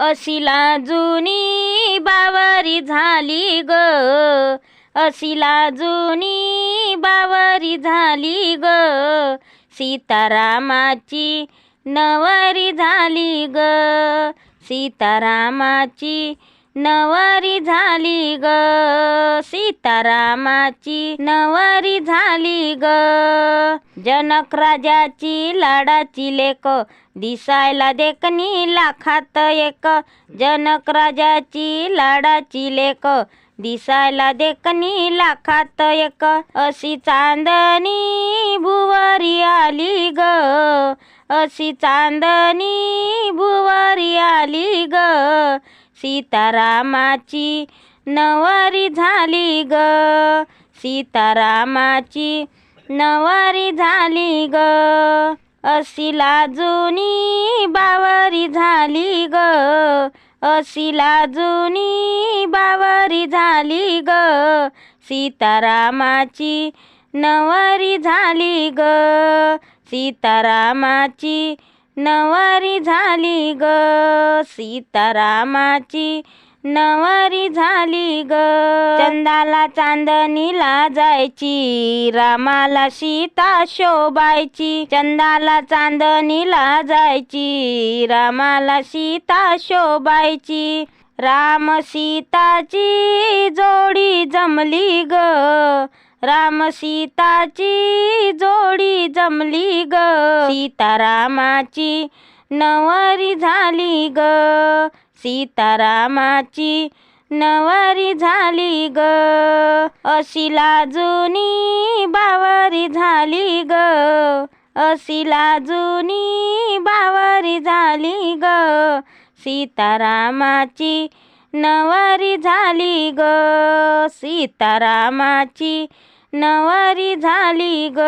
अशिला जुनी बावरी झाली ग. अशिला जुनी बावरी झाली ग. सीतारामाची नवरी झाली ग. सीतारामाची नवरी झाली ग सीतारामाची. नवरी झाली ग जनक राजाची लाडाची लेक. दिसायला देखणी लाखात एक. जनक राजाची लाडाची लेक. दिसायला देखणी लाखात एक. अशी चांदणी भुवारी आली ग. अशी चांदणी भुवारी आली ग. सीतारामाची नवरी झाली ग. सीतारामाची नवरी झाली ग. अशिला जुनी बावरी झाली ग. अशिला जुनी बावरी झाली ग. सीतारामाची नवरी झाली ग. सीतारामाची नवरी झाली ग सीतारामाची. नवरी झाली ग चंदाला चांदणीला जायची रामाला सीता शोभायची. चंदाला चांदणीला जायची रामाला सीता शोभायची. राम सीताची जोडी जमली ग राम सीताची जोडी जमली ग. सीतारामाची नवरी झाली ग. सीतारामाची नवरी झाली ग. अशी जुनी बावरी झाली ग. अशी जुनी बावरी झाली ग. सीतारामाची नवरी झाली ग. सीतारामाची नवारी झाली ग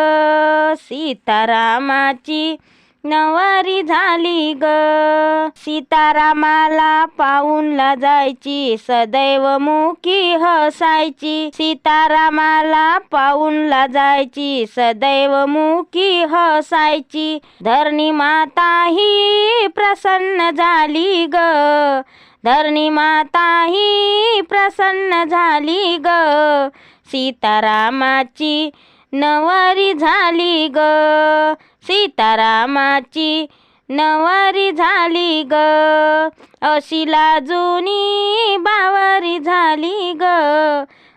सीतारामाची. नवारी झाली ग सीतारामाला पाऊनला जायची सदैव मुखी हसायची. सीतारामाला पाऊनला जायची सदैव मुखी हसायची. धरणी माता ही प्रसन्न झाली ग. धरणी माता ही प्रसन्न झाली ग. सीतारामाची नवरी झाली ग. सीतारामाची नवरी झाली ग. अशिला जुनी बावरी झाली ग.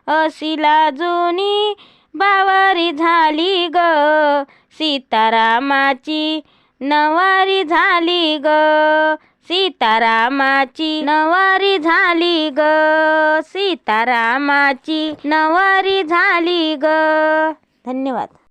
अशिला जुनी बावरी झाली ग. सीतारामाची नवरी झाली ग. सीतारामाची नवारी झाली ग. सीतारामाची नवारी झाली ग. धन्यवाद.